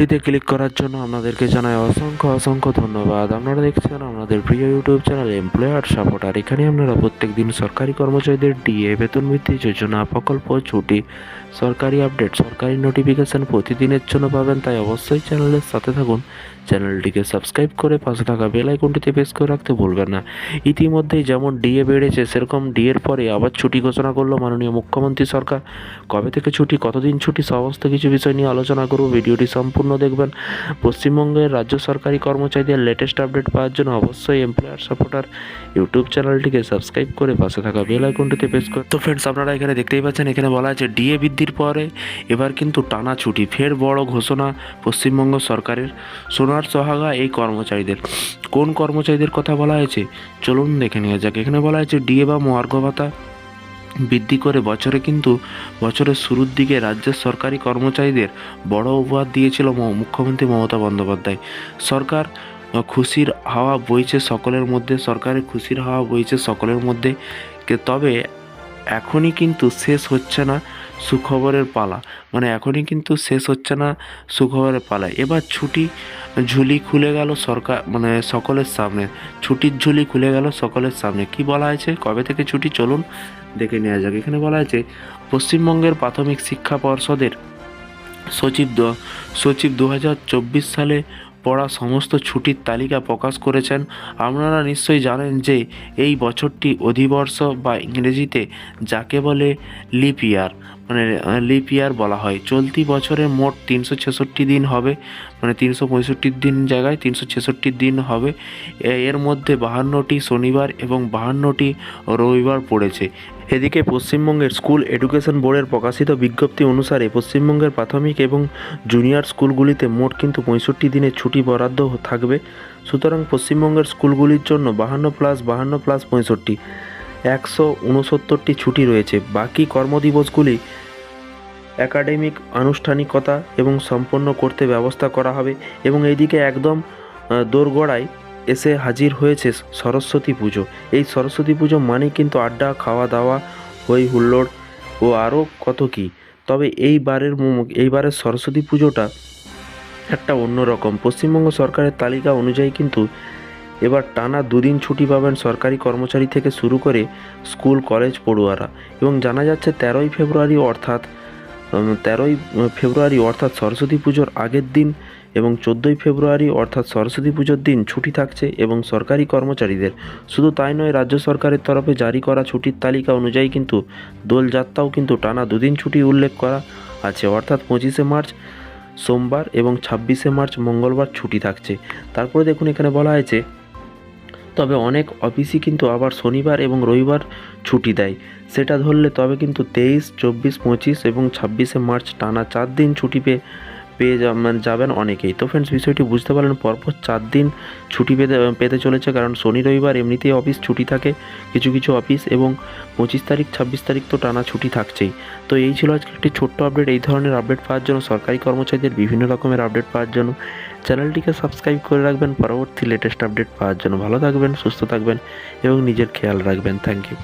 ভিডিওতে ক্লিক করার জন্য আপনাদেরকে জানাই অসংখ্য অসংখ্য ধন্যবাদ। আপনারা দেখছেন আমাদের প্রিয় ইউটিউব চ্যানেল এমপ্লয়ার সাপোর্ট আর এখানে আপনারা প্রত্যেক দিন সরকারি কর্মচারীদের ডিএ বেতন বৃদ্ধি, যোজনা, প্রকল্প, ছুটি, সরকারি আপডেট সরকারি নোটিফিকেশন প্রতিদিনের জন্য পাবেন। তাই অবশ্যই চ্যানেলের সাথে থাকুন। চ্যানেলটিকে সাবস্ক্রাইব করে পাশে থাকা বেল আইকনটিতে করে রাখতে ভুলবেন না। ইতিমধ্যেই যেমন ডিএ বেড়েছে, সেরকম ডিএর পরে আবার ছুটি ঘোষণা করল মাননীয় মুখ্যমন্ত্রী সরকার। কবে থেকে ছুটি, কতদিন ছুটি, সমস্ত কিছু বিষয় নিয়ে আলোচনা করব। ভিডিওটি সম্পূর্ণ দেখবেন। পশ্চিমবঙ্গের রাজ্য সরকারি কর্মচারীদের লেটেস্ট আপডেট পাওয়ার জন্য অবশ্যই এমপ্লয়ার সাপোর্টার ইউটিউব চ্যানেলটিকে সাবস্ক্রাইব করে পাশে থাকা বেল আইকনটিতে প্রেস করে। তো ফ্রেন্ডস আপনারা এখানে দেখতেই পাচ্ছেন, এখানে বলা আছে ডিএ বৃদ্ধির পরে এবার কিন্তু টানা ছুটি, ফের বড় ঘোষণা পশ্চিমবঙ্গ সরকারের সোনার সোহাগা এই কর্মচারীদের। কোন কর্মচারীদের কথা বলা হয়েছে? চলুন দেখে নেওয়া যাক। এখানে বলা হয়েছে ডিএ বা মহার্ঘ ভাতা। বৃদ্ধি করে বছরে কিন্তু বছরের শুরুর দিকে রাজ্যের সরকারি কর্মচারীদের বড় উপহার দিয়েছিল মুখ্যমন্ত্রী মমতা বন্দ্যোপাধ্যায়। সরকার খুশির হাওয়া বইছে সকলের মধ্যে, সরকারের খুশির হাওয়া বইছে সকলের মধ্যে। তবে এখনই কিন্তু শেষ হচ্ছে না। সুখবরের পালা। মানে এখনই কিন্তু শেষ হচ্ছে না সুখবরের পালা। এবার ছুটি ঝুলি খুলে গেল সরকার মানে সকলের সামনে। ছুটির ঝুলি খুলে গেল সকলের সামনে। কি বলা হয়েছে? কবে থেকে ছুটি? চলুন দেখে নেওয়া যাক। এখানে বলা হয়েছে, পশ্চিমবঙ্গের প্রাথমিক শিক্ষা পর্ষদের সচিব সচিব দু হাজার চব্বিশ সালে পড়া সমস্ত ছুটির তালিকা প্রকাশ করেছেন। আপনারা নিশ্চয়ই জানেন যে এই বছরটি অধিবর্ষ বা ইংরেজিতে যাকে বলে লিপ ইয়ার। মানে লিপ ইয়ার বলা হয়। চলতি বছরে মোট তিনশো ছেষট্টি দিন হবে মানে তিনশো পঁয়ষট্টির দিন জায়গায় তিনশো ছেষট্টি দিন হবে। এর মধ্যে বাহান্নটি শনিবার এবং বাহান্নটি রবিবার পড়েছে। এদিকে পশ্চিমবঙ্গের স্কুল এডুকেশন বোর্ডের প্রকাশিত বিজ্ঞপ্তি অনুসারে পশ্চিমবঙ্গের প্রাথমিক এবং জুনিয়র স্কুলগুলিতে মোট কিন্তু পঁয়ষট্টি দিনের ছুটি বরাদ্দ থাকবে। সুতরাং পশ্চিমবঙ্গের স্কুলগুলির জন্য বাহান্ন প্লাস বাহান্ন প্লাস, পঁয়ষট্টি। একশো ছুটি রয়েছে। বাকি কর্মদিবসগুলি একাডেমিক আনুষ্ঠানিকতা এবং সম্পন্ন করতে ব্যবস্থা করা হবে এবং এইদিকে একদম দোরগোড়ায় এসে হাজির হয়েছে সরস্বতী পুজো। এই সরস্বতী পুজো মানে কিন্তু আড্ডা খাওয়া দাওয়া হই হুল্লোড় ও আরও কত কী। তবে এইবারের এইবারের সরস্বতী পুজোটা একটা অন্যরকম পশ্চিমবঙ্গ সরকারের তালিকা অনুযায়ী কিন্তু এবার টানা দুদিন ছুটি পাবেন সরকারি কর্মচারী থেকে শুরু করে স্কুল, কলেজ, পড়ুয়ারা। এবং জানা যাচ্ছে তেরোই ফেব্রুয়ারি অর্থাৎ তেরোই ফেব্রুয়ারি অর্থাৎ সরস্বতী পুজোর আগের দিন এবং চোদ্দোই ফেব্রুয়ারি অর্থাৎ সরস্বতী পুজোর দিন ছুটি থাকছে এবং সরকারি কর্মচারীদের। শুধু তাই নয়, রাজ্য সরকারের তরফে জারি করা ছুটির তালিকা অনুযায়ী কিন্তু দোলযাত্রাও কিন্তু টানা দুদিন ছুটি উল্লেখ করা আছে। অর্থাৎ পঁচিশে মার্চ সোমবার এবং ছাব্বিশে মার্চ মঙ্গলবার ছুটি থাকছে। তারপরে দেখুন, এখানে বলা হয়েছে তবে অনেক অফিসই কিন্তু আবার শনিবার এবং রবিবার ছুটি দেয়। সেটা ধরলে তবে কিন্তু তেইশ, চব্বিশ, পঁচিশ এবং ছাব্বিশে মার্চ টানা চার দিন ছুটি পেয়ে পেয়ে মানে যাবেন অনেকেই। তো ফ্রেন্ডস বিষয়টি বুঝতে পারলেন, পরপর চার দিন ছুটি পেতে পেতে চলেছে কারণ শনি, রবিবার এমনিতেই অফিস ছুটি থাকে, কিছু কিছু অফিস এবং পঁচিশ তারিখ, ছাব্বিশ তারিখ তো টানা ছুটি থাকছেই। তো এই ছিল আজকে একটি ছোট্ট আপডেট এই ধরনের আপডেট পাওয়ার জন্য সরকারি কর্মচারীদের বিভিন্ন রকমের আপডেট পাওয়ার জন্য চ্যানেলটিকে সাবস্ক্রাইব করে রাখবেন। পরবর্তী লেটেস্ট আপডেট পাওয়ার জন্য ভালো থাকবেন, সুস্থ থাকবেন এবং নিজের খেয়াল রাখবেন। Thank you